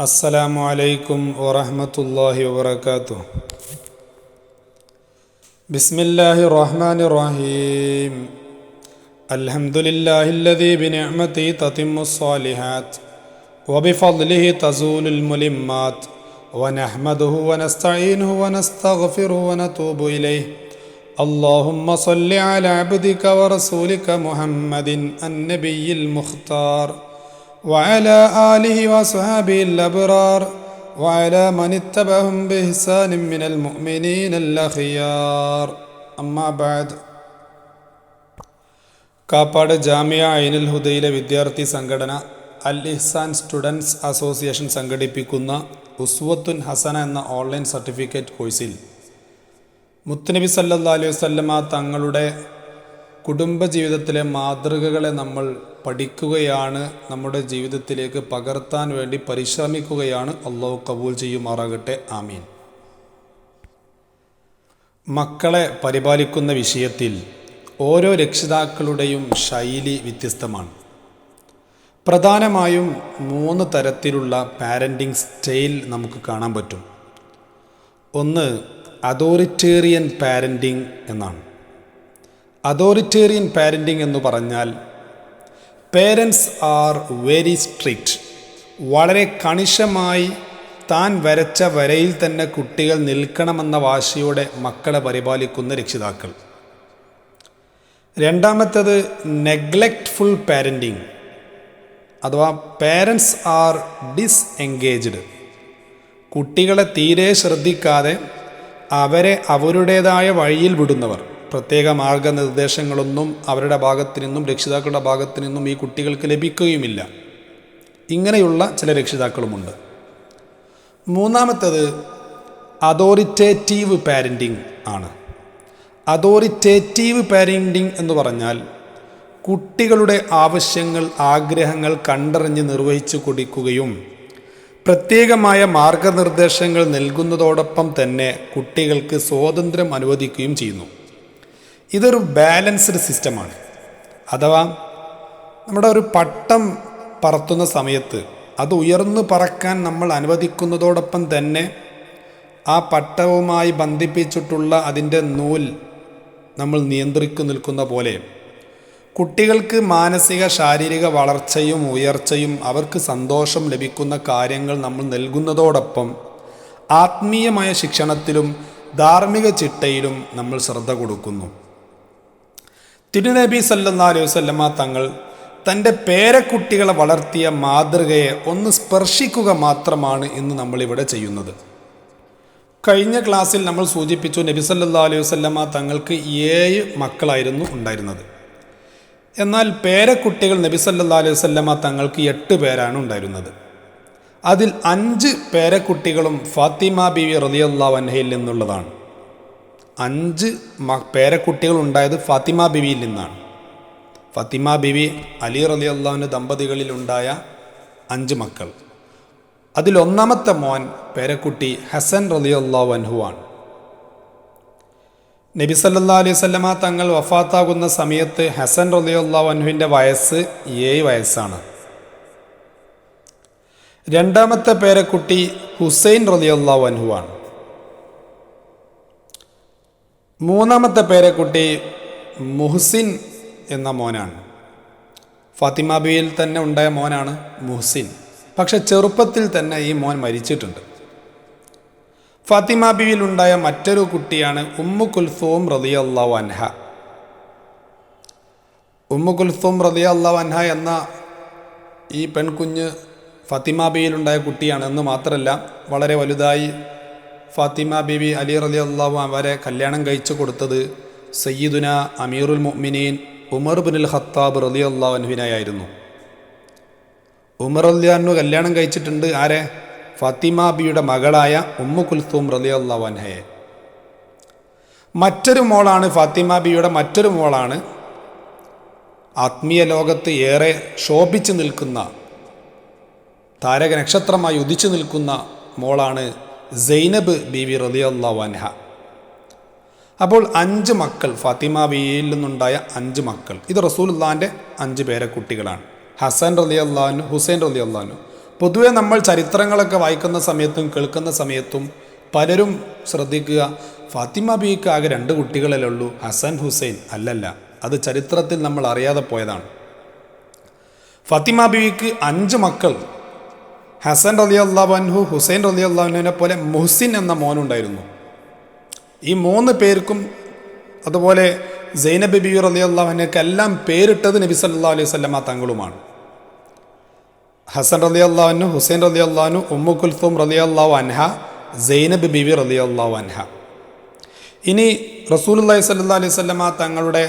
السلام عليكم ورحمة الله وبركاته. بسم الله الرحمن الرحيم. الحمد لله الذي بنعمته تتم الصالحات وبفضله تزول الملمات ونحمده ونستعينه ونستغفره ونتوب إليه. اللهم صل على عبدك ورسولك محمد النبي المختار. وعلى آله وصحبه الأبرار وعلى من اتبعهم بإحسان من المؤمنين الأخيار أما بعد കാപ്പാട് ജാമിയ ഐനുൽ ഹുദയിലെ വിദ്യാർത്ഥി സംഘടന അൽ ഇഹ്സാൻ students association സംഘടിപ്പിക്കുന്ന ഉസ്വത്തുൻ ഹസന എന്ന ഓൺലൈൻ സർട്ടിഫിക്കറ്റ് കോഴ്സിൽ മുത്തുനബി സല്ലാ അലൈഹി വസല്ലമ തങ്ങളുടെ കുടുംബജീവിതത്തിലെ മാതൃകകളെ നമ്മൾ പഠിക്കുകയാണ് നമ്മുടെ ജീവിതത്തിലേക്ക് പകർത്താൻ വേണ്ടി പരിശ്രമിക്കുകയാണ്. അള്ളാഹു കബൂൽ ചെയ്യുമാറാകട്ടെ. ആമീൻ. മക്കളെ പരിപാലിക്കുന്ന വിഷയത്തിൽ ഓരോ രക്ഷിതാക്കളുടെയും ശൈലി വ്യത്യസ്തമാണ്. പ്രധാനമായും മൂന്ന് തരത്തിലുള്ള പാരന്റിങ് സ്റ്റൈൽ നമുക്ക് കാണാൻ പറ്റും. ഒന്ന് അതോറിറ്റേറിയൻ പാരന്റിങ് എന്നാണ്. അതോറിറ്റേറിയൻ പാരന്റിങ് എന്ന് പറഞ്ഞാൽ പേരൻസ് ആർ വെരി സ്ട്രിക്റ്റ് വളരെ കണിശമായി താൻ വരച്ച വരയിൽ തന്നെ കുട്ടികൾ നിൽക്കണമെന്ന വാശിയോടെ മക്കളെ പരിപാലിക്കുന്ന രക്ഷിതാക്കൾ. രണ്ടാമത്തേത് നെഗ്ലക്റ്റ്ഫുൾ പാരന്റിങ് അഥവാ പേരൻസ് ആർ ഡിസ് എൻഗേജ്ഡ് കുട്ടികളെ തീരെ ശ്രദ്ധിക്കാതെ അവരെ അവരുടേതായ വഴിയിൽ വിടുന്നവർ. പ്രത്യേക മാർഗനിർദ്ദേശങ്ങളൊന്നും അവരുടെ ഭാഗത്തു നിന്നും രക്ഷിതാക്കളുടെ ഭാഗത്തു നിന്നും ഈ കുട്ടികൾക്ക് ലഭിക്കുകയുമില്ല. ഇങ്ങനെയുള്ള ചില രക്ഷിതാക്കളുമുണ്ട്. മൂന്നാമത്തത് അതോറിറ്റേറ്റീവ് പാരന്റിങ് ആണ്. അതോറിറ്റേറ്റീവ് പാരന്റിങ് എന്ന് പറഞ്ഞാൽ കുട്ടികളുടെ ആവശ്യങ്ങൾ ആഗ്രഹങ്ങൾ കണ്ടറിഞ്ഞ് നിർവഹിച്ചു കൊടുക്കുകയും പ്രത്യേകമായ മാർഗനിർദ്ദേശങ്ങൾ നൽകുന്നതോടൊപ്പം തന്നെ കുട്ടികൾക്ക് സ്വാതന്ത്ര്യം അനുവദിക്കുകയും ചെയ്യുന്നു. ഇതൊരു ബാലൻസ്ഡ് സിസ്റ്റമാണ്. അഥവാ നമ്മുടെ ഒരു പട്ടം പറത്തുന്ന സമയത്ത് അത് ഉയർന്നു പറക്കാൻ നമ്മൾ അനുവദിക്കുന്നതോടൊപ്പം തന്നെ ആ പട്ടവുമായി ബന്ധിപ്പിച്ചിട്ടുള്ള അതിന്റെ നൂൽ നമ്മൾ നിയന്ത്രിക്കു നിൽക്കുന്ന പോലെ കുട്ടികൾക്ക് മാനസിക ശാരീരിക വളർച്ചയും ഉയർച്ചയും അവർക്ക് സന്തോഷം ലഭിക്കുന്ന കാര്യങ്ങൾ നമ്മൾ നൽകുന്നതോടൊപ്പം ആത്മീയമായ ശിക്ഷണത്തിലും ധാർമ്മിക ചിട്ടയിലും നമ്മൾ ശ്രദ്ധ കൊടുക്കുന്നു. തിരുനബി സല്ലാ അലൈഹി വസല്ലമ തങ്ങൾ തന്റെ പേരക്കുട്ടികളെ വളർത്തിയ മാതൃകയെ ഒന്ന് സ്പർശിക്കുക മാത്രമാണ് ഇന്ന് നമ്മളിവിടെ ചെയ്യുന്നത്. കഴിഞ്ഞ ക്ലാസ്സിൽ നമ്മൾ സൂചിപ്പിച്ചു നബി സല്ലാ അലൈഹി വസല്ലമ തങ്ങൾക്ക് ഏഴ് മക്കളായിരുന്നു ഉണ്ടായിരുന്നത്. എന്നാൽ പേരക്കുട്ടികൾ നബി സല്ലാ അലൈഹി വസല്ലമ തങ്ങൾക്ക് എട്ട് പേരാണ് ഉണ്ടായിരുന്നത്. അതിൽ അഞ്ച് പേരക്കുട്ടികളും ഫാത്തിമ ബിവി റലിയല്ലാ വൻഹയിൽ നിന്നുള്ളതാണ്. അഞ്ച് പേരക്കുട്ടികൾ ഉണ്ടായത് ഫാത്തിമ ബിവിയിൽ നിന്നാണ്. ഫത്തിമ ബിവി അലി റലി അള്ളാഹുവിന്റെ ദമ്പതികളിലുണ്ടായ അഞ്ച് മക്കൾ. അതിലൊന്നാമത്തെ മോൻ പേരക്കുട്ടി ഹസൻ റലി അള്ളാഹു ആണ്. നബി സല്ലാ അലൈഹി സ്വല്ലമ തങ്ങൾ വഫാത്താകുന്ന സമയത്ത് ഹസൻ റലി അള്ളാഹു വയസ്സ് ഏഴ് വയസ്സാണ്. രണ്ടാമത്തെ പേരക്കുട്ടി ഹുസൈൻ റലി അള്ളാഹു അൻഹുവാണ് മൂന്നാമത്തെ പേരക്കുട്ടി മുഹ്സിൻ എന്ന മോനാണ്. ഫാത്തിമ ബിയിൽ തന്നെ ഉണ്ടായ മോനാണ് മുഹ്സിൻ. പക്ഷെ ചെറുപ്പത്തിൽ തന്നെ ഈ മോൻ മരിച്ചിട്ടുണ്ട്. ഫാത്തിമ ബിയിൽ ഉണ്ടായ മറ്റൊരു കുട്ടിയാണ് ഉമ്മു കുൽസൂം റതിയ അള്ളാഹു അൻഹ. ഉമ്മു കുൽസൂം റതിയ അള്ളാഹു അൻഹ എന്ന ഈ പെൺകുഞ്ഞ് ഫാത്തിമ ബിയിലുണ്ടായ കുട്ടിയാണ് എന്ന് മാത്രമല്ല വളരെ വലുതായി ഫാത്തിമ ബിബി അലി റലി അള്ളാഹു അവരെ കല്യാണം കഴിച്ചു കൊടുത്തത് സയ്യിദുന അമീറുൽ മുഅ്മിനീൻ ഉമർ ബിനുൽ ഖത്താബ് റലി അള്ളാഹു അൻഹുവിനായിരുന്നു. ഉമർ അല്ലിയാനു കല്യാണം കഴിച്ചിട്ടുണ്ട് ആരെ? ഫാത്തിമ ബിയുടെ മകളായ ഉമ്മു കുൽസൂം റലി അള്ളാഹു അൻഹയെ. മറ്റൊരു മോളാണ് ഫാത്തിമ ബിയുടെ മറ്റൊരു മോളാണ് ആത്മീയ ലോകത്ത് ഏറെ ശോഭിച്ചു നിൽക്കുന്ന താരക നക്ഷത്രമായി ഉദിച്ചു നിൽക്കുന്ന മോളാണ് സൈനബ് ബിവി റലിയല്ലാ വൻഹ അപ്പോൾ അഞ്ച് മക്കൾ ഫാത്തിമ ബിയിൽ നിന്നുണ്ടായ അഞ്ച് മക്കൾ. ഇത് റസൂലുല്ലാന്റെ അഞ്ച് പേരെ കുട്ടികളാണ്. ഹസൻ റലി അള്ളഹാനു ഹുസൈൻ റലി അള്ളഹാനു പൊതുവെ നമ്മൾ ചരിത്രങ്ങളൊക്കെ വായിക്കുന്ന സമയത്തും കേൾക്കുന്ന സമയത്തും പലരും ശ്രദ്ധിക്കുക ഫാത്തിമ ബിക്ക് ആകെ രണ്ട് കുട്ടികളല്ലേ ഉള്ളൂ ഹസൻ ഹുസൈൻ അല്ലല്ല. അത് ചരിത്രത്തിൽ നമ്മൾ അറിയാതെ പോയതാണ്. ഫാത്തിമ ബിവിക്ക് അഞ്ച് മക്കൾ ഹസൻ റലി അള്ളാഹു ഹുസൈൻ റലി അള്ളാഹുവിനെ പോലെ മുഹ്സിൻ എന്ന മോനുണ്ടായിരുന്നു. ഈ മൂന്ന് പേർക്കും അതുപോലെ സൈനബ് ബി റലി അള്ളാഹുവിനൊക്കെ എല്ലാം പേരിട്ടത് നബി സല്ലാ അലൈഹി സ്വല്ലമ തങ്ങളുമാണ്. ഹസൻ റലി അള്ളാഹുനു ഹുസൈൻ റലി അള്ളാഹുനു ഉമ്മു കുൽഫും റലി അള്ളാഹു അൻഹ സൈനബ് ബിബി റലി അള്ളാഹു അൻഹ. ഇനി റസൂൽ റസൂലുല്ലാഹി സല്ലാ അലൈഹി സ്വല്ലമ തങ്ങളുടെ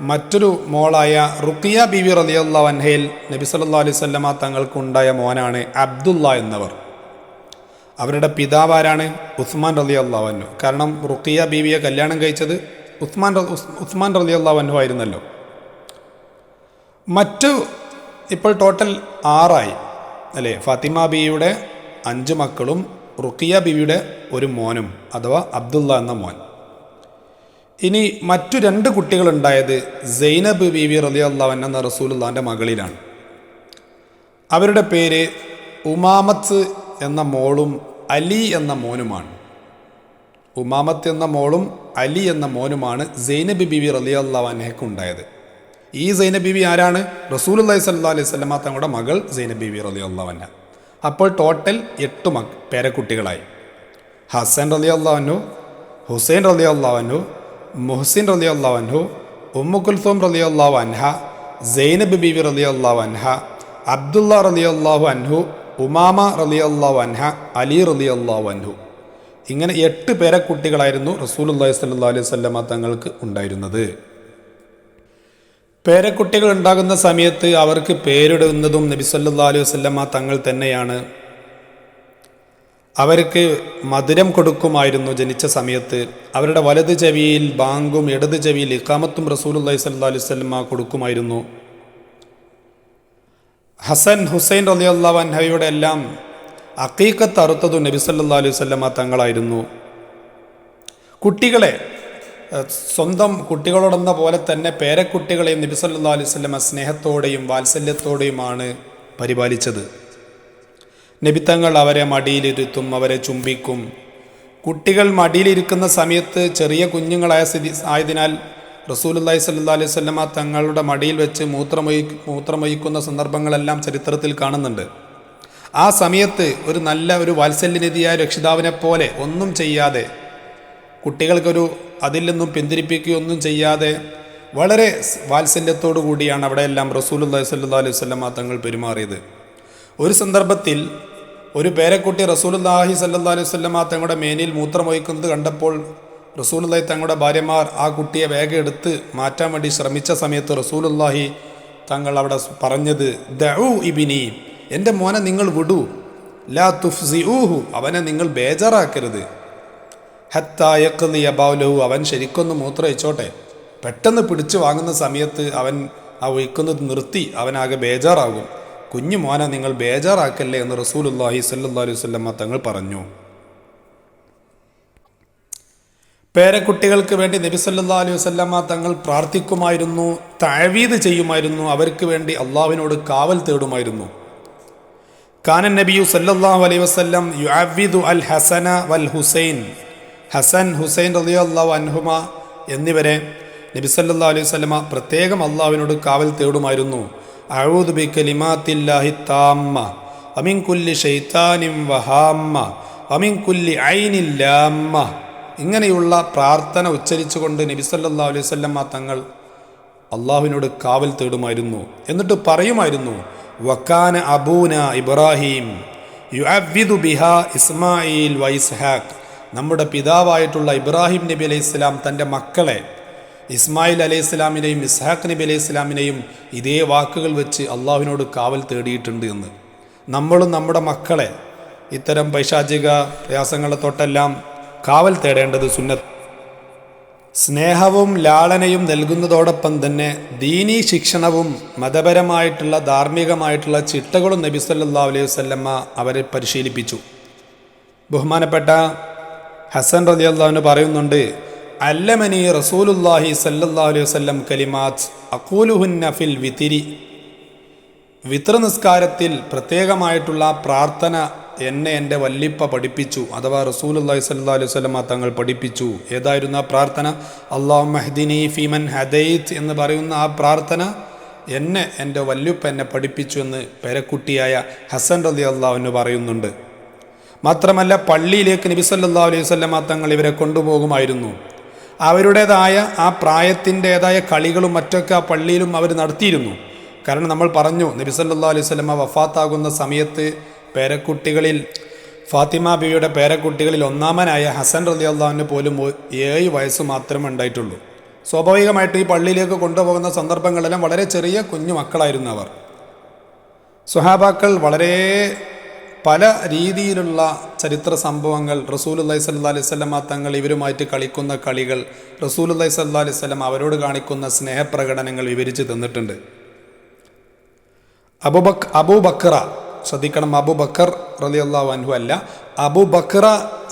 മറ്റൊരു മോളായ റുക്കിയ ബിബി റലി അള്ളാഹു വൻഹയിൽ നബി സല്ലാ അലൈഹി സ്വല്ലമ തങ്ങൾക്കുണ്ടായ മോനാണ് അബ്ദുള്ള എന്നവർ. അവരുടെ പിതാവ് ആരാണ്? ഉസ്മാൻ റലി വന്നു കാരണം റുക്കിയ ബീവിയെ കല്യാണം കഴിച്ചത് ഉസ്മാൻ ഉസ്മാൻ റലി വന്നു ആയിരുന്നല്ലോ. മറ്റു ഇപ്പോൾ ടോട്ടൽ ആറായി. അല്ലേ? ഫാത്തിമ ബീവിയുടെ അഞ്ച് മക്കളും റുക്കിയ ബിവിയുടെ ഒരു മോനും അഥവാ അബ്ദുള്ള എന്ന മോൻ. ഇനി മറ്റു രണ്ട് കുട്ടികളുണ്ടായത് സൈനബ് ബീവി റലി അള്ളാഹൻ എന്ന റസൂലുള്ളാന്റെ മകളിലാണ്. അവരുടെ പേര് ഉമാമത്ത് എന്ന മോളും അലി എന്ന മോനുമാണ്. ഉമാമത്ത് എന്ന മോളും അലി എന്ന മോനുമാണ് സൈനബ് ബിബി റലി അള്ളാഹനഹയ്ക്ക് ഉണ്ടായത്. ഈ സൈനബ് ബിബി ആരാണ്? റസൂൽ അള്ളഹി സല്ലാ അലൈഹി സ്വലമ തങ്ങളുടെ മകൾ സൈനബ് ബിബി റലി അള്ളാഹന അപ്പോൾ ടോട്ടൽ എട്ട് മക് പേരക്കുട്ടികളായി. ഹസൻ റലി അള്ളാഹനു ഹുസൈൻ റലി അള്ളാഹനു മുഹസിൻ റലി അള്ളാഹനു ഉമ്മു കുൽസൂം റലി അള്ളാഹു അൻഹ സൈനബ് ബിബി റലി അള്ളാഹു അൻഹ അബ്ദുള്ള റലി അള്ളാഹു അൻഹു ഉമാമ റലി അള്ളാഹു അൻഹ അലി റലി അള്ളാഹു അൻഹു. ഇങ്ങനെ എട്ട് പേരക്കുട്ടികളായിരുന്നു റസൂലുള്ളാഹി സ്വല്ലല്ലാഹു അലൈഹി സ്വല്ല തങ്ങൾക്ക് ഉണ്ടായിരുന്നത്. പേരക്കുട്ടികൾ ഉണ്ടാകുന്ന സമയത്ത് അവർക്ക് പേരിടുന്നതും നബി സല്ലാ അലൈഹി വസല്ലമ തങ്ങൾ തന്നെയാണ് അവർക്ക് മധുരം കൊടുക്കുമായിരുന്നു ജനിച്ച സമയത്ത്. അവരുടെ വലത് ചെവിയിൽ ബാങ്കും ഇടത് ചെവിയിൽ ഇക്കാമത്തും റസൂലുള്ളാഹി സ്വല്ലല്ലാഹു അലൈഹി വസല്ലമ കൊടുക്കുമായിരുന്നു. ഹസൻ ഹുസൈൻ റളിയല്ലാഹു വൻഹയുടെ എല്ലാം അക്കീക്കത്ത് അറുത്തതു നബി സല്ലാ അലൈഹി സ്വല്ലമ്മ തങ്ങളായിരുന്നു. കുട്ടികളെ സ്വന്തം കുട്ടികളോടെന്ന പോലെ തന്നെ പേരക്കുട്ടികളെയും നബി സല്ലാ അലൈഹി സ്വല്ലമ്മ സ്നേഹത്തോടെയും വാത്സല്യത്തോടെയുമാണ് പരിപാലിച്ചത്. നബിത്തങ്ങൾ അവരെ മടിയിലിരുത്തും അവരെ ചുംബിക്കും. കുട്ടികൾ മടിയിലിരിക്കുന്ന സമയത്ത് ചെറിയ കുഞ്ഞുങ്ങളായ സ്ഥിതി ആയതിനാൽ റസൂലുല്ലാഹി സല്ലാ അലൈഹി വസല്ലമ തങ്ങളുടെ മടിയിൽ വെച്ച് മൂത്രമൊഴി മൂത്രമൊഴിക്കുന്ന സന്ദർഭങ്ങളെല്ലാം ചരിത്രത്തിൽ കാണുന്നുണ്ട്. ആ സമയത്ത് ഒരു നല്ല ഒരു വാത്സല്യനിധിയായ രക്ഷിതാവിനെ പോലെ ഒന്നും ചെയ്യാതെ കുട്ടികൾക്കൊരു അതിൽ നിന്നും പിന്തിരിപ്പിക്കുകയൊന്നും ചെയ്യാതെ വളരെ വാത്സല്യത്തോടു കൂടിയാണ് അവിടെയെല്ലാം റസൂലുല്ലാഹി സല്ലാ അലൈഹി വസല്ലമ തങ്ങൾ പെരുമാറിയത്. ഒരു സന്ദർഭത്തിൽ ഒരു പേരക്കുട്ടി റസൂലുല്ലാഹി സല്ലല്ലാഹു അലൈഹി വസല്ലമ തങ്ങളുടെ മേനിൽ മൂത്രമൊഴിക്കുന്നത് കണ്ടപ്പോൾ റസൂലുള്ളാഹി തങ്ങളുടെ ഭാര്യമാർ ആ കുട്ടിയെ വേഗം എടുത്ത് മാറ്റാൻ വേണ്ടി ശ്രമിച്ച സമയത്ത് റസൂലുള്ളാഹി തങ്ങൾ അവിടെ പറഞ്ഞത് ദഊ ഇബിനി എന്റെ മോനെ നിങ്ങൾ വിടൂ. ലാ തുഫ്സി ഊഹു അവനെ നിങ്ങൾ ബേജാറാക്കരുത്. ഹത്തായക്കലിയ അബാവലഹു അവൻ ശരിക്കൊന്ന് മൂത്രമൊഴിച്ചോട്ടെ. പെട്ടെന്ന് പിടിച്ചു വാങ്ങുന്ന സമയത്ത് അവൻ ആ ഒഴിക്കുന്നത് നിർത്തി അവനാകെ ബേജാറാകും. കുഞ്ഞു മോനെ നിങ്ങൾ ബേജാറാക്കല്ലേ എന്ന് റസൂലുല്ലാഹി സല്ലല്ലാഹു അലൈഹി വല്ലമ്മ തങ്ങൾ പറഞ്ഞു. പേരക്കുട്ടികൾക്ക് വേണ്ടി നബി സല്ലാ അലൈഹി വല്ലമ്മ തങ്ങൾ പ്രാർത്ഥിക്കുമായിരുന്നു തഴവീത് ചെയ്യുമായിരുന്നു അവർക്ക് വേണ്ടി അള്ളാവിനോട് കാവൽ തേടുമായിരുന്നു. കാനൻ നബിയു സല്ലാഹു അലൈഹി വസല്ലം യുഅവിദു അൽ ഹസന വൽ ഹുസൈൻ ഹസൻ ഹുസൈൻ റളിയല്ലാഹു അൻഹുമ എന്നിവരെ നബി സല്ലാ അലൈഹി വസല്ലമ പ്രത്യേകം അള്ളാവിനോട് കാവൽ തേടുമായിരുന്നു. അഊദു ബി കലിമാത്തില്ലാഹി താമ്മ അമിൻ ഷെയ്ത്താനിം വഹാമ്മ അമിൻ ഐനില്ലാമ്മ ഇങ്ങനെയുള്ള പ്രാർത്ഥന ഉച്ചരിച്ചുകൊണ്ട് നബി സല്ലല്ലാഹു അലൈഹി സ്വല്ലമ്മ തങ്ങൾ അള്ളാഹുവിനോട് കാവൽ തേടുമായിരുന്നു. എന്നിട്ട് പറയുമായിരുന്നു വക്കാന അബൂന ഇബ്രാഹിം യുഅവ്വിദു ബിഹ ഇസ്മായിൽ വൈസ്ഹാഖ് നമ്മുടെ പിതാവായിട്ടുള്ള ഇബ്രാഹിം നബി അലൈഹി സ്വലാം തന്റെ മക്കളെ ഇസ്മായിൽ അലൈഹി ഇസ്ലാമിനെയും ഇസ്ഹാഖ് നബി അലൈഹി ഇസ്ലാമിനെയും ഇതേ വാക്കുകൾ വെച്ച് അള്ളാഹുവിനോട് കാവൽ തേടിയിട്ടുണ്ട് എന്ന്. നമ്മളും നമ്മുടെ മക്കളെ ഇത്തരം പൈശാചിക പ്രയാസങ്ങളെ തൊട്ടെല്ലാം കാവൽ തേടേണ്ടത് സുന്നത്ത്. സ്നേഹവും ലാളനയും നൽകുന്നതോടൊപ്പം തന്നെ ദീനീ ശിക്ഷണവും മതപരമായിട്ടുള്ള ധാർമ്മികമായിട്ടുള്ള ചിട്ടകളും നബി സല്ലാ അലൈഹി വല്ലമ്മ അവരെ പരിശീലിപ്പിച്ചു. ബഹുമാനപ്പെട്ട ഹസൻ റളിയല്ലാഹു പറയുന്നുണ്ട് അല്ലമനി റസൂലുല്ലാഹി സല്ലല്ലാഹു അലൈഹി വസല്ലം കലിമാത്ത് അഖൂലുഹുന്ന ഫിൽ വിതിരി. വിത്ര നിസ്കാരത്തിൽ പ്രത്യേകമായിട്ടുള്ള പ്രാർത്ഥന എന്നെ എന്റെ വല്ലിപ്പ പഠിപ്പിച്ചു അഥവാ റസൂലുല്ലാഹി സല്ലാ അലൈഹി വസല്ലം തങ്ങൾ പഠിപ്പിച്ചു. ഏതായിരുന്നു ആ പ്രാർത്ഥന? അള്ളാഹു മെഹ്ദിനി ഫീമൻ ഹദൈത്ത് എന്ന് പറയുന്ന ആ പ്രാർത്ഥന എന്നെ എന്റെ വല്യുപ്പ എന്നെ പഠിപ്പിച്ചു എന്ന് പേരക്കുട്ടിയായ ഹസൻ റലി അള്ളാഹുവിന് പറയുന്നുണ്ട്. മാത്രമല്ല പള്ളിയിലേക്ക് നബി സല്ലാ അലൈഹി വസല്ലം തങ്ങൾ ഇവരെ കൊണ്ടുപോകുമായിരുന്നു. അവരുടേതായ ആ പ്രായത്തിന്റെതായ കളികളും മറ്റൊക്കെ ആ പള്ളിയിലും അവർ നടത്തിയിരുന്നു. കാരണം നമ്മൾ പറഞ്ഞു നബി സല്ലാ അലൈഹി സ്വലമ വഫാത്താകുന്ന സമയത്ത് പേരക്കുട്ടികളിൽ ഫാത്തിമ ബിയുടെ പേരക്കുട്ടികളിൽ ഒന്നാമനായ ഹസൻ റലി അള്ളാഹുവിന് പോലും ഏഴ് വയസ്സ് മാത്രമേ ഉണ്ടായിട്ടുള്ളൂ. സ്വാഭാവികമായിട്ട് ഈ പള്ളിയിലേക്ക് കൊണ്ടുപോകുന്ന സന്ദർഭങ്ങളെല്ലാം വളരെ ചെറിയ കുഞ്ഞു മക്കളായിരുന്നു അവർ. സുഹാബാക്കൾ വളരെ പല രീതിയിലുള്ള ചരിത്ര സംഭവങ്ങൾ റസൂലുല്ലായി സല്ലാ അലൈഹി സ്വലമ തങ്ങൾ ഇവരുമായിട്ട് കളിക്കുന്ന കളികൾ റസൂലുല്ലായി സല്ലാ അലൈഹി സ്വലം അവരോട് കാണിക്കുന്ന സ്നേഹപ്രകടനങ്ങൾ വിവരിച്ച് തന്നിട്ടുണ്ട്. അബുബക് അബുബക്ര ശ്രദ്ധിക്കണം അബുബക്കർ റലി അള്ളാഹു അൻഹു അല്ല അബുബക്ര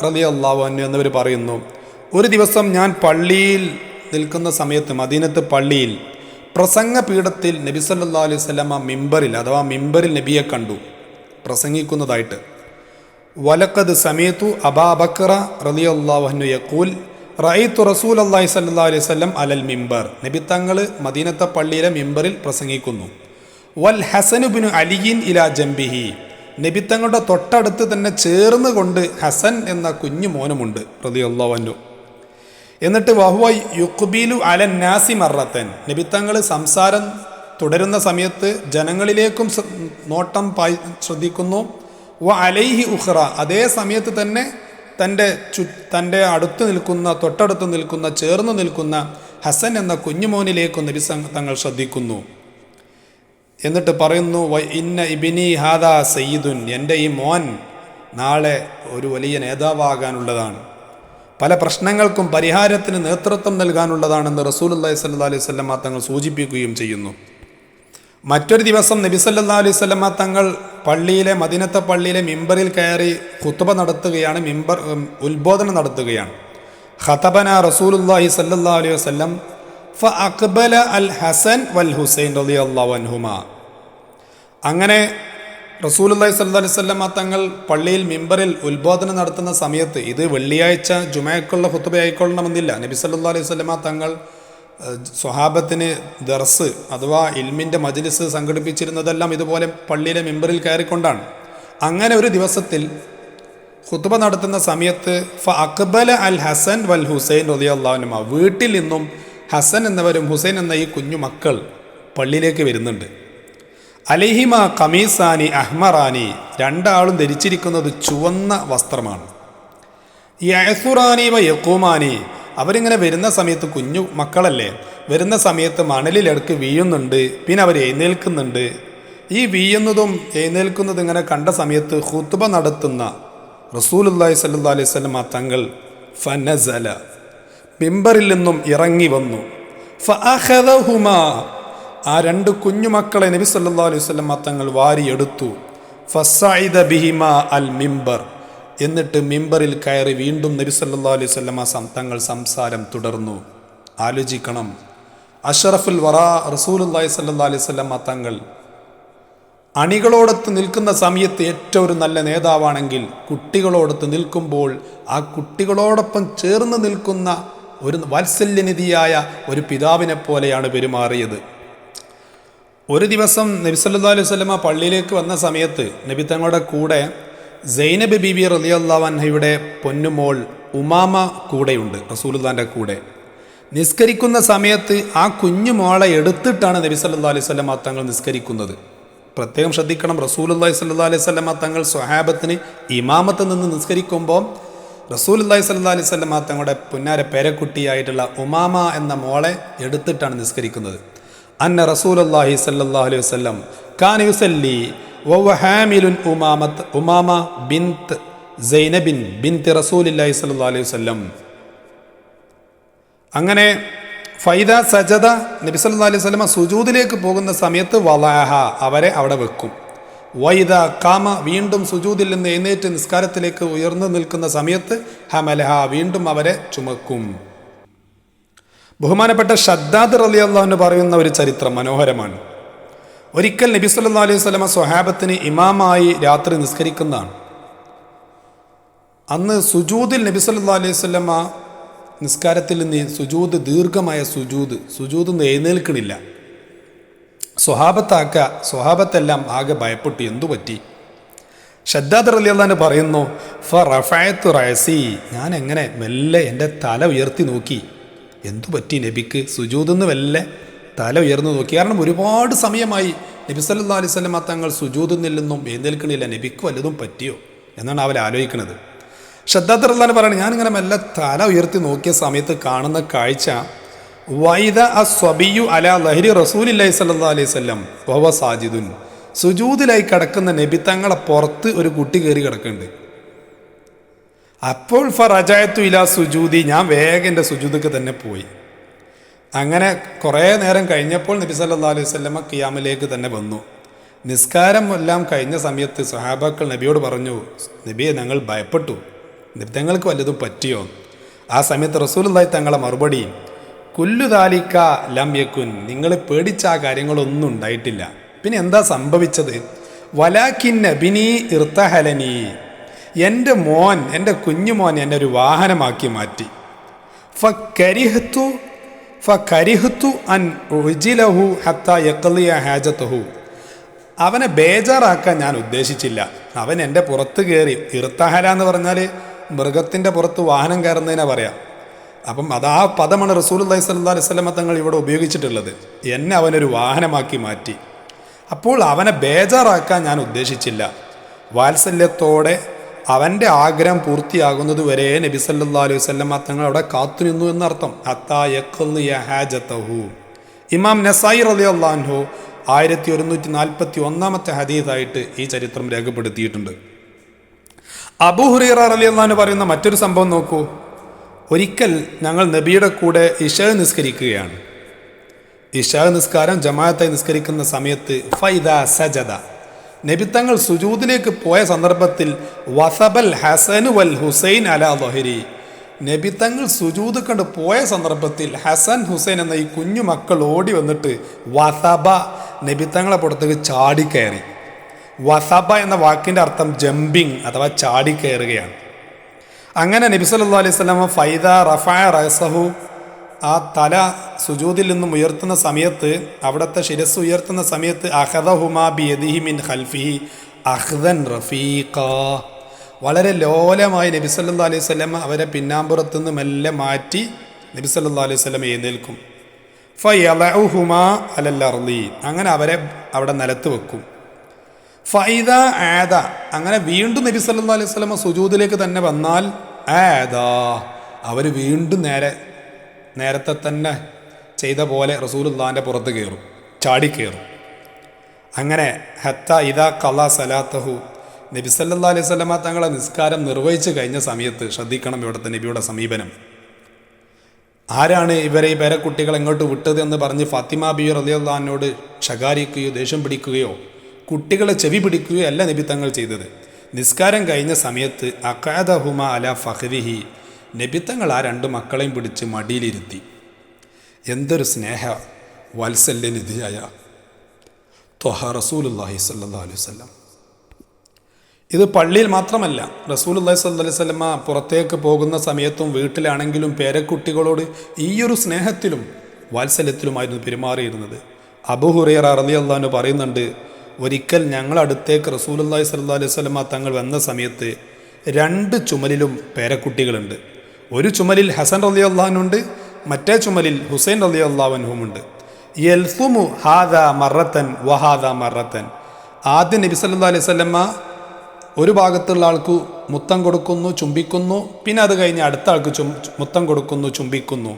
റലി അള്ളാഹു അൻഹു എന്നിവർ പറയുന്നു ഒരു ദിവസം ഞാൻ പള്ളിയിൽ നിൽക്കുന്ന സമയത്ത് മദീനത്ത് പള്ളിയിൽ പ്രസംഗ പീഠത്തിൽ നബി സല്ലാ അലൈഹി സ്വലമ മിമ്പറിൽ അഥവാ മിമ്പറിൽ നബിയെ കണ്ടു. പ്രസംഗിക്കുന്നതായിട്ട്. വലക്കത് സമയത്തു അബാബക്ര റലി അള്ളാഹുഹനു യക്കൂൽ റയത്തു റസൂൽ അള്ളാഹി സല്ലാ അലൈഹി സ്വല്ലം അലൽ മിമ്പർ നബി തങ്ങൾ മദീനത്തെ പള്ളിയിലെ മിമ്പറിൽ പ്രസംഗിക്കുന്നു. വൽ ഹസനുബിനു അലിയിൻ ഇലാ ജംബിഹി. നബി തങ്ങളുടെ തൊട്ടടുത്ത് തന്നെ ചേർന്ന് കൊണ്ട് ഹസൻ എന്ന കുഞ്ഞു മോനുമുണ്ട് അള്ളാഹു എന്നിട്ട് വഹുവ യുക്ബീലു അലൻ നാസി മറത്തൻ നബിത്തങ്ങൾ സംസാരം തുടരുന്ന സമയത്ത് ജനങ്ങളിലേക്കും നോട്ടം പായി ശ്രദ്ധിക്കുന്നു. വ അലൈഹി ഉഹ്റ അതേ സമയത്ത് തന്നെ തന്റെ ചു തന്റെ അടുത്ത് നിൽക്കുന്ന തൊട്ടടുത്ത് നിൽക്കുന്ന ചേർന്ന് നിൽക്കുന്ന ഹസൻ എന്ന കുഞ്ഞുമോനിലേക്കും നബി തങ്ങൾ ശ്രദ്ധിക്കുന്നു. എന്നിട്ട് പറയുന്നു "വ ഇന്ന ഇബിനി ഹാദ സയ്യിദുൻ എന്റെ ഈ മോൻ നാളെ ഒരു വലിയ നേതാവാകാനുള്ളതാണ്. പല പ്രശ്നങ്ങൾക്കും പരിഹാരത്തിന് നേതൃത്വം നൽകാനുള്ളതാണെന്ന് റസൂലുല്ലാഹി സല്ലാ അലൈഹി സ്വലമ തങ്ങൾ സൂചിപ്പിക്കുകയും ചെയ്യുന്നു. മറ്റൊരു ദിവസം നബിസല്ലാ അലൈഹി സ്വലമ തങ്ങൾ പള്ളിയിലെ മദിനത്തെ പള്ളിയിലെ മിമ്പറിൽ കയറി ഖുത്തുബ നടത്തുകയാണ് മിമ്പർ ഉത്ബോധനം നടത്തുകയാണ്. ഖതബന റസൂലുല്ലാഹി സല്ലല്ലാഹു അലൈഹി വസല്ലം ഫ അക്ബല അൽ ഹസൻ വൽ ഹുസൈൻ റളിയല്ലാഹു അൻഹുമാ. അങ്ങനെ റസൂലുല്ലാഹി സല്ലല്ലാഹു അലൈഹി വസല്ലം തങ്ങൾ പള്ളിയിൽ മിമ്പറിൽ ഉത്ബോധനം നടത്തുന്ന സമയത്ത് ഇത് വെള്ളിയാഴ്ച ജുമയക്കുള്ള ഹുത്തുബ ആയിക്കൊള്ളണമെന്നില്ല നബി സല്ലല്ലാഹു അലൈഹി വസല്ലം തങ്ങൾ സ്വഹാബത്തിന് ദർസ് അഥവാ ഇൽമിന്റെ മജ്ലിസ് സംഘടിപ്പിച്ചിരുന്നതെല്ലാം ഇതുപോലെ പള്ളിയിലെ മെമ്പറിൽ കയറിക്കൊണ്ടാണ്. അങ്ങനെ ഒരു ദിവസത്തിൽ ഖുത്ബ നടത്തുന്ന സമയത്ത് ഫ അക്ബല അൽ ഹസൻ വൽ ഹുസൈൻ റളിയല്ലാഹുനുമ വീട്ടിൽ നിന്നും ഹസൻ എന്നവരും ഹുസൈൻ എന്ന ഈ കുഞ്ഞു മക്കൾ പള്ളിയിലേക്ക് വരുന്നുണ്ട്. അലിഹിമ കമീസാനി അഹ്മറാനി രണ്ടാളും ധരിച്ചിരിക്കുന്നത് ചുവന്ന വസ്ത്രമാണ്. യസുറാനി വ യക്കൂമാനി അവരിങ്ങനെ വരുന്ന സമയത്ത് കുഞ്ഞു മക്കളല്ലേ വരുന്ന സമയത്ത് മണലിലെടുക്ക് വീഴുന്നുണ്ട് പിന്നെ അവർ എഴുന്നേൽക്കുന്നുണ്ട്. ഈ വീഴുന്നതും എഴുന്നേൽക്കുന്നതും ഇങ്ങനെ കണ്ട സമയത്ത് ഹുത്തുബ നടത്തുന്ന റസൂലുല്ലാഹി സല്ലു അലൈഹി വസല്ലം തങ്ങൾ ഫനസല മിമ്പറിൽ നിന്നും ഇറങ്ങി വന്നു. ഫഅഖദഹുമാ ആ രണ്ട് കുഞ്ഞുമക്കളെ നബി സല്ലല്ലാഹു അലൈഹി വസല്ലം തങ്ങൾ വാരിയെടുത്തു. ഫസൈദ ബിഹിമ അൽ മിമ്പർ. എന്നിട്ട് മിമ്പറിൽ കയറി വീണ്ടും നബി സല്ലല്ലാഹു അലൈഹി വസല്ലമ സം- തങ്ങൾ സംസാരം തുടർന്നു. ആലോചിക്കണം. അഷറഫുൽ വറാ റസൂലുല്ലാഹി സല്ലാ അലൈഹി വസല്ലമ തങ്ങൾ അണികളോടൊത്ത് നിൽക്കുന്ന സമയത്ത് ഏറ്റവും ഒരു നല്ല നേതാവാണെങ്കിൽ കുട്ടികളോടൊത്ത് നിൽക്കുമ്പോൾ ആ കുട്ടികളോടൊപ്പം ചേർന്ന് നിൽക്കുന്ന ഒരു വാത്സല്യനിധിയായ ഒരു പിതാവിനെ പോലെയാണ് പെരുമാറിയത്. ഒരു ദിവസം നബി സല്ലല്ലാഹു അലൈഹി വസല്ലമ പള്ളിയിലേക്ക് വന്ന സമയത്ത് നബി തങ്ങളുടെ കൂടെ സൈനബ് ബിബി റളിയല്ലാഹു അൻഹയുടെ പൊന്നുമോൾ ഉമാമ കൂടെയുണ്ട് റസൂലുള്ളാന്റെ കൂടെ. നിസ്കരിക്കുന്ന സമയത്ത് ആ കുഞ്ഞു മോളെ എടുത്തിട്ടാണ് നബി സല്ലാ അലൈഹി സ്വലമ തങ്ങൾ നിസ്കരിക്കുന്നത്. പ്രത്യേകം ശ്രദ്ധിക്കണം റസൂലുള്ളാഹി സല്ലാ അലൈഹി സ്വലമ തങ്ങൾ സ്വഹാബത്തിന് ഇമാമത്ത് നിന്ന് നിസ്കരിക്കുമ്പോൾ റസൂലുള്ളാഹി സല്ലാ അലൈഹി സ്വലമ തങ്ങളുടെ പുന്നാര പേരക്കുട്ടിയായിട്ടുള്ള ഉമാമ എന്ന മോളെ എടുത്തിട്ടാണ് നിസ്കരിക്കുന്നത്. അന്ന റസൂലുള്ളാഹി സല്ലാ അലൈഹി വസല്ലം കാന യുസല്ലി വഹുവ ഉമാമ ബിന്ത് സൈനബിൻ റസൂലില്ലാഹി അലൈഹി അങ്ങനെ ഫൈദ സജദ നബി സല്ലല്ലാഹു അലൈഹി സ്വലമ സുജൂദിലേക്ക് പോകുന്ന സമയത്ത് വലാഹ അവരെ അവിടെ വെക്കും. വൈദ കാമ വീണ്ടും സുജൂദിൽ നിന്ന് എഴുന്നേറ്റ് നിസ്കാരത്തിലേക്ക് ഉയർന്നു നിൽക്കുന്ന സമയത്ത് ഹമലഹ വീണ്ടും അവരെ ചുമക്കും. ബഹുമാനപ്പെട്ട ഷദ്ദാദ് റലി പറയുന്ന ഒരു ചരിത്രം മനോഹരമാണ്. ഒരിക്കൽ നബി സല്ലാ അലൈഹി സ്വലമ സ്വഹാബത്തിന് ഇമാമായി രാത്രി നിസ്കരിക്കുന്നതാണ്. അന്ന് സുജൂദിൽ നബി സല്ലാ അലൈഹി സ്വലമ നിസ്കാരത്തിൽ നിന്ന് സുജൂദ് ദീർഘമായ സുജൂദ് സുജൂദ് എഴുന്നേൽക്കണില്ല. സ്വഹാബത്താക്ക സ്വഹാബത്തെല്ലാം ആകെ ഭയപ്പെട്ടു എന്തു പറ്റി? ഷദ്ദാദ് റലിയല്ലാന്ന് പറയുന്നു ഫ റഫായത്ത് റയസി ഞാൻ എങ്ങനെ മെല്ലെ എന്റെ തല ഉയർത്തി നോക്കി? എന്തു പറ്റി നബിക്ക്? സുജൂതെന്ന് മെല്ലെ തല ഉയർന്നു നോക്കി. കാരണം ഒരുപാട് സമയമായി നബി സല്ലാ അലൈഹി സ്വലമ തങ്ങൾ സുജൂദിൽ നിന്നും എഴുന്നേൽക്കണില്ല. നബിക്ക് വല്ലതും പറ്റിയോ എന്നാണ് അവർ ആലോചിക്കുന്നത്. ഷദ്ദാദ് റഹ്ലാൻ പറയുന്നത് ഞാനിങ്ങനെ മെല്ലെ തല ഉയർത്തി നോക്കിയ സമയത്ത് കാണുന്ന കാഴ്ച വൈദ അ സ്വബിയു അല ലഹരി റസൂലില്ലാഹി സല്ലാ അലൈഹി സ്വല്ലം വവ സാജിദുൻ. സുജൂതിലായി കിടക്കുന്ന നബി തങ്ങളെ പുറത്ത് ഒരു കുട്ടി കയറി കിടക്കുന്നുണ്ട്. അപ്പോൾ ഫറജായത്തു ഇല സുജൂതി ഞാൻ വേഗം എന്റെ സുജൂതിക്ക് തന്നെ പോയി. അങ്ങനെ കുറേ നേരം കഴിഞ്ഞപ്പോൾ നബി സല്ലാ അലൈഹി സ്വല്ലമ്മ ഖിയാമിലേക്ക് തന്നെ വന്നു. നിസ്കാരം എല്ലാം കഴിഞ്ഞ സമയത്ത് സഹാബാക്കൾ നബിയോട് പറഞ്ഞു നബിയെ ഞങ്ങൾ ഭയപ്പെട്ടു. ഞങ്ങൾക്ക് വല്ലതും പറ്റിയോ? ആ സമയത്ത് റസൂലുള്ളാഹി തങ്ങളെ മറുപടി കുല്ലുതാലിക്ക ലംയക്കുൻ നിങ്ങൾ പേടിച്ച ആ കാര്യങ്ങളൊന്നും ഉണ്ടായിട്ടില്ല. പിന്നെ എന്താ സംഭവിച്ചത്? വലാക്കിൻ നബിനി ഇർത്തഹലനി എന്റെ മോൻ എന്റെ കുഞ്ഞുമോൻ എന്നെ ഒരു വാഹനമാക്കി മാറ്റി. ഫ കരിഹത്തു ഫ കരിഹത്തു അൻ ഉജിലഹു ഹത്ത യക്കലിയ ഹാജത്തുഹു. അവനെ ബേജാറാക്കാൻ ഞാൻ ഉദ്ദേശിച്ചില്ല. അവൻ എന്റെ പുറത്ത് കയറി ഇർത്തഹല എന്ന് പറഞ്ഞാൽ മൃഗത്തിന്റെ പുറത്ത് വാഹനം കയറുന്നതിനാ പറയാം. അപ്പം അത് ആ പദമാണ് റസൂൽ അള്ളഹി സ്വല്ലാ അലൈഹി സ്വലമ തങ്ങൾ ഇവിടെ ഉപയോഗിച്ചിട്ടുള്ളത്. എന്നെ അവനൊരു വാഹനമാക്കി മാറ്റി. അപ്പോൾ അവനെ ബേജാറാക്കാൻ ഞാൻ ഉദ്ദേശിച്ചില്ല. വാത്സല്യത്തോടെ അവന്റെ ആഗ്രഹം പൂർത്തിയാകുന്നത് വരെ നബി സല്ലാ അലൈഹി സ്വല്ലമ തങ്ങൾ അവിടെ കാത്തുനിന്നു എന്നർത്ഥം. ഇമാം നസായി റലി അള്ളാൻഹു ആയിരത്തി ഒരുന്നൂറ്റി നാൽപ്പത്തി ഒന്നാമത്തെ ഹദീദായിട്ട് ഈ ചരിത്രം രേഖപ്പെടുത്തിയിട്ടുണ്ട്. അബു ഹുറീറ അലി അള്ളഹാന് പറയുന്ന മറ്റൊരു സംഭവം നോക്കൂ. ഒരിക്കൽ ഞങ്ങൾ നബിയുടെ കൂടെ ഇഷ നിസ്കരിക്കുകയാണ്. ഇഷ നിസ്കാരം ജമാഅത്തായി നിസ്കരിക്കുന്ന സമയത്ത് ഫൈദ സജദ. നബിത്തങ്ങൾ സുജൂദിലേക്ക് പോയ സന്ദർഭത്തിൽ വസബൽ ഹസനു വൽ ഹുസൈൻ അല ദൊഹരി. നബിത്തങ്ങൾ സുജൂദ് കണ്ട് പോയ സന്ദർഭത്തിൽ ഹസൻ ഹുസൈൻ എന്ന ഈ കുഞ്ഞു മക്കൾ ഓടി വന്നിട്ട് വസബ നബിത്തങ്ങളെ പുറത്തേക്ക് ചാടിക്കയറി വസബ എന്ന വാക്കിന്റെ അർത്ഥം ജമ്പിങ് അഥവാ ചാടിക്കയറുകയാണ് അങ്ങനെ നബി സല്ലല്ലാഹു അലൈഹി വസല്ലം ഫൈദ റഫായ റസഹു ആ തല സുജൂതിൽ നിന്നും ഉയർത്തുന്ന സമയത്ത് അവിടുത്തെ ശിരസ് ഉയർത്തുന്ന സമയത്ത് ബിയദിഹി മിൻ ഖൽഫിഹി അഹ്ദൻ റഫീഖ. വളരെ ലോലമായി സല്ലല്ലാഹു അലൈഹി വസല്ലം അവരെ പിന്നാമ്പുറത്ത് നിന്ന് മെല്ലെ മാറ്റി നബി സല്ലല്ലാഹു അലൈഹി വസല്ലം എഴുന്നേൽക്കും. ഫയലഹുമ അലൽ അർളി അങ്ങനെ അവരെ അവിടെ നിലത്ത് വെക്കും. ഫൈദ ആദ. അങ്ങനെ വീണ്ടും നബി സല്ലല്ലാഹു അലൈഹി വസല്ലം സുജൂദിലേക്ക് തന്നെ വന്നാൽ ആദ. അവർ വീണ്ടും നേരെ നേരത്തെ തന്നെ ചെയ്ത പോലെ റസൂലുള്ളാന്റെ പുറത്ത് കയറും ചാടി കയറും. അങ്ങനെ ഹത്ത ഇതാ കല സലാത്തഹു നബി സല്ലല്ലാഹു അലൈഹി വസല്ലമ തങ്ങളെ നിസ്കാരം നിർവഹിച്ചു കഴിഞ്ഞ സമയത്ത് ശ്രദ്ധിക്കണം ഇവിടുത്തെ നബിയുടെ സമീപനം. ആരാണ് ഇവരെ ഈ പേരക്കുട്ടികൾ എങ്ങോട്ട് വിട്ടത് എന്ന് പറഞ്ഞ് ഫാത്തിമ ബി റലിയുള്ളഹാനോട് ശകാരിക്കുകയോ ദേഷ്യം പിടിക്കുകയോ കുട്ടികളെ ചെവി പിടിക്കുകയോ അല്ല നബി തങ്ങൾ ചെയ്തത്. നിസ്കാരം കഴിഞ്ഞ സമയത്ത് അക്കാദഹുമ അല ഫഹ്രിഹി നബിത്തങ്ങൾ ആ രണ്ട് മക്കളെയും പിടിച്ച് മടിയിലിരുത്തി. എന്തൊരു സ്നേഹ വാത്സല്യനിധിയായ ത്വഹ റസൂലുല്ലാഹി സല്ലാ അലൈഹി വല്ലം ഇത് പള്ളിയിൽ മാത്രമല്ല റസൂലുല്ലാഹി സല്ലു അലൈഹി സ്വലമ പുറത്തേക്ക് പോകുന്ന സമയത്തും വീട്ടിലാണെങ്കിലും പേരക്കുട്ടികളോട് ഈയൊരു സ്നേഹത്തിലും വാത്സല്യത്തിലുമായിരുന്നു പെരുമാറിയിരുന്നത്. അബു ഹുറൈറ അള്ളാഹ് അള്ളഹാന് പറയുന്നുണ്ട് ഒരിക്കൽ ഞങ്ങളടുത്തേക്ക് റസൂലുല്ലാഹി സല്ലു അലൈഹി സ്വലമ തങ്ങൾ വന്ന സമയത്ത് രണ്ട് ചുമലിലും പേരക്കുട്ടികളുണ്ട്. ഒരു ചുമലിൽ ഹസൻ റലി അള്ളഹാനുണ്ട് മറ്റേ ചുമലിൽ ഹുസൈൻ റലി അള്ളാഹുനുമുണ്ട് യൽസുമു ഹാദ മറത്തൻ വഹാദ മറത്തൻ. ആദ്യം നബി സല്ലു അലൈഹി സ്വലമ്മ ഒരു ഭാഗത്തുള്ള ആൾക്ക് മുത്തം കൊടുക്കുന്നു ചുംബിക്കുന്നു പിന്നെ അത് കഴിഞ്ഞ് അടുത്ത ആൾക്ക് ചും മുത്തം കൊടുക്കുന്നു ചുംബിക്കുന്നു.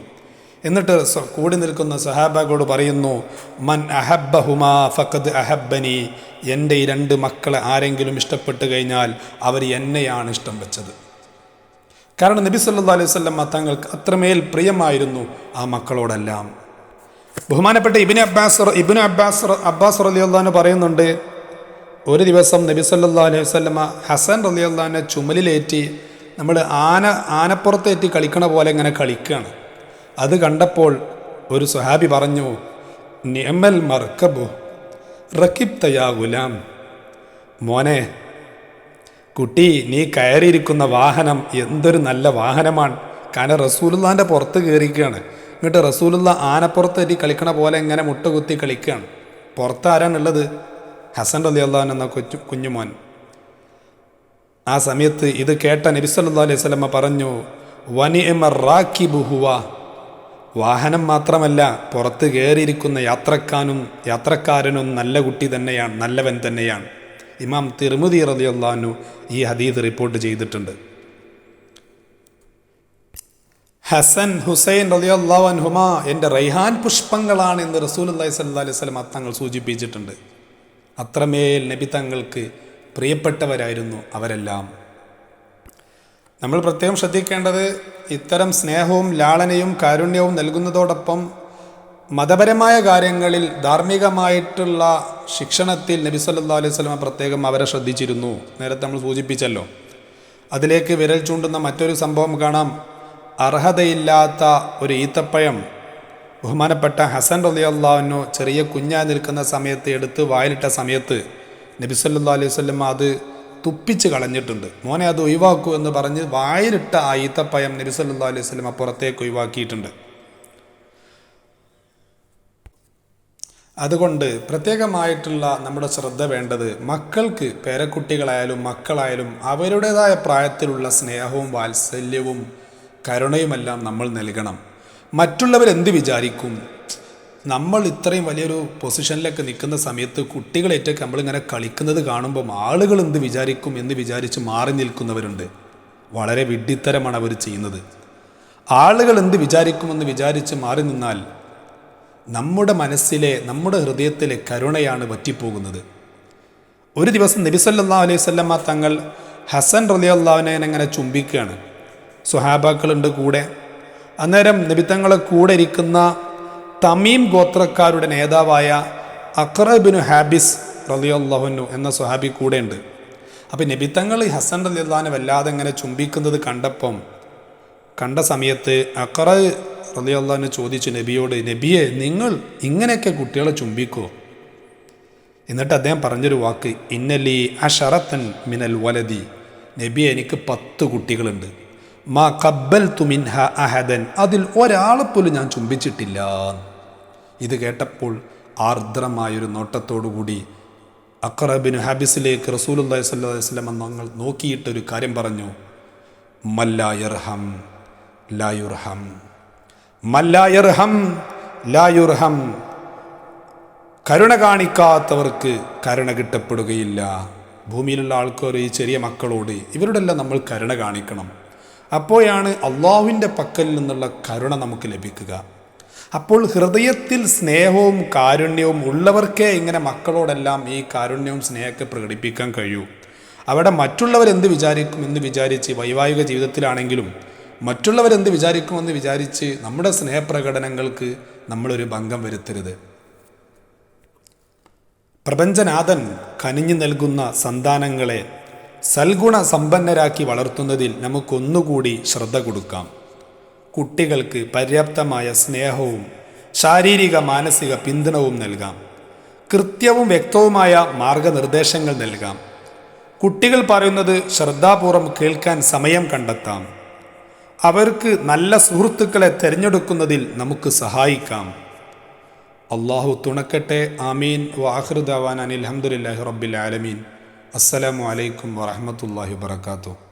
എന്നിട്ട് കൂടി നിൽക്കുന്ന സഹാബാഗോട് പറയുന്നു മൻ അഹബ്ബഹുമാ ഫഖദ് അഹബ്ബനി. എന്റെ ഈ രണ്ട് മക്കളെ ആരെങ്കിലും ഇഷ്ടപ്പെട്ട് കഴിഞ്ഞാൽ അവർ എന്നെയാണ് ഇഷ്ടം വെച്ചത്. കാരണം നബി സല്ലല്ലാഹു അലൈഹി വസല്ലം തങ്ങൾക്ക് അത്രമേൽ പ്രിയമായിരുന്നു ആ മക്കളോടെല്ലാം. ബഹുമാനപ്പെട്ട Ibn Abbas Ibn Abbas Abbas റലി അള്ളഹാന് പറയുന്നുണ്ട് ഒരു ദിവസം നബി സല്ലാ അലൈഹി വസല്ലമ ഹസൻ റലി അള്ളഹാനെ ചുമലിലേറ്റി നമ്മൾ ആന ആനപ്പുറത്തേറ്റി കളിക്കണ പോലെ ഇങ്ങനെ കളിക്കുകയാണ് അത് കണ്ടപ്പോൾ ഒരു സുഹാബി പറഞ്ഞു നിയമൽ മർക്കബു റക്കിബ് തയാ ഗുലാം. മോനെ കുട്ടി നീ കയറിയിരിക്കുന്ന വാഹനം എന്തൊരു നല്ല വാഹനമാണ്. കാരണം റസൂലുള്ളാന്റെ പുറത്ത് കയറിയിരിക്കുകയാണ്. എന്നിട്ട് റസൂലുള്ള ആനപ്പുറത്തേറ്റി കളിക്കണ പോലെ ഇങ്ങനെ മുട്ടുകുത്തി കളിക്കുകയാണ്. പുറത്ത് ആരാണുള്ളത് ഹസൻ റലി അള്ളഹാൻ എന്ന കൊച്ചു കുഞ്ഞുമോൻ. ആ സമയത്ത് ഇത് കേട്ട നബിസല്ലാ അലൈഹി സ്വലമ പറഞ്ഞു വനി റാക്കി ബുഹുവ വാഹനം മാത്രമല്ല പുറത്ത് കയറിയിരിക്കുന്ന യാത്രക്കാനും യാത്രക്കാരനും നല്ല കുട്ടി തന്നെയാണ് നല്ലവൻ തന്നെയാണ്. ഇമാം തിരുമുതി റതിയല്ലാനു ഈ ഹദീദ് റിപ്പോർട്ട് ചെയ്തിട്ടുണ്ട്. ഹസൻ ഹുസൈൻ റലിയല്ലാഹു അൻഹുമ എന്റെ റൈഹാൻ പുഷ്പങ്ങളാണ് എന്ന് റസൂൽ അള്ളഹി സല്ലാ അലൈഹി സ്വലം അത്തങ്ങൾ സൂചിപ്പിച്ചിട്ടുണ്ട്. അത്രമേൽ നബി തങ്ങൾക്ക് പ്രിയപ്പെട്ടവരായിരുന്നു അവരെല്ലാം. നമ്മൾ പ്രത്യേകം ശ്രദ്ധിക്കേണ്ടത് ഇത്തരം സ്നേഹവും ലാളനയും കാരുണ്യവും നൽകുന്നതോടൊപ്പം മതപരമായ കാര്യങ്ങളിൽ ധാർമ്മികമായിട്ടുള്ള ശിക്ഷണത്തിൽ നബി സല്ലാ അലൈഹി സ്വലമ പ്രത്യേകം അവരെ ശ്രദ്ധിച്ചിരുന്നു. നേരത്തെ നമ്മൾ സൂചിപ്പിച്ചല്ലോ. അതിലേക്ക് വിരൽ ചൂണ്ടുന്ന മറ്റൊരു സംഭവം കാണാം. അർഹതയില്ലാത്ത ഒരു ഈത്തപ്പഴം ബഹുമാനപ്പെട്ട ഹസൻ റലി അള്ളാഹുനു ചെറിയ കുഞ്ഞായി നിൽക്കുന്ന സമയത്ത് എടുത്ത് വായിലിട്ട സമയത്ത് നബി സല്ലാ അലൈഹി സ്വലം അത് തുപ്പിച്ച് കളഞ്ഞിട്ടുണ്ട്. മോനെ അത് ഒഴിവാക്കൂ എന്ന് പറഞ്ഞ് വായിലിട്ട ആ ഈത്തപ്പഴം നബി സല്ലാ അലൈഹി സ്വലം പുറത്തേക്ക് ഒഴിവാക്കിയിട്ടുണ്ട്. അതുകൊണ്ട് പ്രത്യേകമായിട്ടുള്ള നമ്മുടെ ശ്രദ്ധ വേണ്ടത് മക്കൾക്ക് പേരക്കുട്ടികളായാലും മക്കളായാലും അവരുടേതായ പ്രായത്തിലുള്ള സ്നേഹവും വാത്സല്യവും കരുണയുമെല്ലാം നമ്മൾ നൽകണം. മറ്റുള്ളവർ എന്ത് വിചാരിക്കും? നമ്മൾ ഇത്രയും വലിയൊരു പൊസിഷനിലൊക്കെ നിൽക്കുന്ന സമയത്ത് കുട്ടികളേറ്റൊക്കെ നമ്മളിങ്ങനെ കളിക്കുന്നത് കാണുമ്പം ആളുകൾ എന്ത് വിചാരിക്കും എന്ന് വിചാരിച്ച് മാറി നിൽക്കുന്നവരുണ്ട്. വളരെ വിഡ്ഢിത്തരമാണ് അവർ ചെയ്യുന്നത്. ആളുകൾ എന്ത് വിചാരിക്കുമെന്ന് വിചാരിച്ച് മാറി നിന്നാൽ നമ്മുടെ മനസ്സിലെ നമ്മുടെ ഹൃദയത്തിലെ കരുണയാണ് വറ്റിപ്പോകുന്നത്. ഒരു ദിവസം നബിസല്ലാ അലൈഹി സ്വല്ലമ്മ തങ്ങൾ ഹസൻ റലിയല്ലാവിനെ അങ്ങനെ ചുംബിക്കുകയാണ്. സുഹാബാക്കളുണ്ട് കൂടെ. അന്നേരം നബിത്തങ്ങളെ കൂടെ ഇരിക്കുന്ന തമീം ഗോത്രക്കാരുടെ നേതാവായ അക്രബിനു ഹാബിസ് റലിയല്ലാഹുനു എന്ന സുഹാബി കൂടെയുണ്ട്. അപ്പം നബിത്തങ്ങൾ ഹസൻ റലിയല്ലാനെ വല്ലാതെ ഇങ്ങനെ ചുംബിക്കുന്നത് കണ്ടപ്പം കണ്ട സമയത്ത് അക്ര റലിയല്ലാന്ന് ചോദിച്ചു നബിയോട് നബിയെ നിങ്ങൾ ഇങ്ങനെയൊക്കെ കുട്ടികളെ ചുംബിക്കോ? എന്നിട്ട് അദ്ദേഹം പറഞ്ഞൊരു വാക്ക് ഇന്നലി അഷറത്തൻ മിനൽ വലതി നബിയെ എനിക്ക് പത്ത് കുട്ടികളുണ്ട്. മാ കബ്ബൽ തുമിൻഹ അഹദൻ. അതിൽ ഒരാളെ പോലും ഞാൻ ചുംബിച്ചിട്ടില്ല. ഇത് കേട്ടപ്പോൾ ആർദ്രമായൊരു നോട്ടത്തോടുകൂടി അക്രബിന് ഹാബിസിലേക്ക് റസൂലുല്ലാഹി വസല്ലം ഞങ്ങൾ നോക്കിയിട്ടൊരു കാര്യം പറഞ്ഞു. മല്ലായർഹം ലായുർഹം മല്ലായർഹം ലായുർഹം കരുണ കാണിക്കാത്തവർക്ക് കരുണ കിട്ടപ്പെടുകയില്ല. ഭൂമിയിലുള്ള ആൾക്കാർ ഈ ചെറിയ മക്കളോട് ഇവരോടെല്ലാം നമ്മൾ കരുണ കാണിക്കണം. അപ്പോഴാണ് അള്ളാഹുവിന്റെ പക്കൽ നിന്നുള്ള കരുണ നമുക്ക് ലഭിക്കുക. അപ്പോൾ ഹൃദയത്തിൽ സ്നേഹവും കാരുണ്യവും ഉള്ളവർക്കേ ഇങ്ങനെ മക്കളോടെല്ലാം ഈ കാരുണ്യവും സ്നേഹമൊക്കെ പ്രകടിപ്പിക്കാൻ കഴിയൂ. അവിടെ മറ്റുള്ളവരെന്ത് വിചാരിക്കും എന്ന് വിചാരിച്ച് വൈവാഹിക ജീവിതത്തിലാണെങ്കിലും മറ്റുള്ളവരെന്ത് വിചാരിക്കുമെന്ന് വിചാരിച്ച് നമ്മുടെ സ്നേഹപ്രകടനങ്ങൾക്ക് നമ്മളൊരു ഭംഗം വരുത്തരുത്. പ്രപഞ്ചനാഥൻ കനിഞ്ഞു നൽകുന്ന സന്താനങ്ങളെ സൽഗുണ സമ്പന്നരാക്കി വളർത്തുന്നതിൽ നമുക്കൊന്നുകൂടി ശ്രദ്ധ കൊടുക്കാം. കുട്ടികൾക്ക് പര്യാപ്തമായ സ്നേഹവും ശാരീരിക മാനസിക പിന്തുണവും നൽകാം. കൃത്യവും വ്യക്തവുമായ മാർഗനിർദ്ദേശങ്ങൾ നൽകാം. കുട്ടികൾ പറയുന്നത് ശ്രദ്ധാപൂർവം കേൾക്കാൻ സമയം കണ്ടെത്താം. അവർക്ക് നല്ല സുഹൃത്തുക്കളെ തിരഞ്ഞെടുക്കുന്നതിൽ നമുക്ക് സഹായിക്കാം. അള്ളാഹു തുണക്കട്ടെ. ആമീൻ. വാഹൃദാവാൻ അനിൽ അഹമ്മദില്ലാഹി റബ്ബിൽ ആലമീൻ. അസ്സലാമു അലൈക്കും വറഹമത്തല്ലാഹി വാത്തു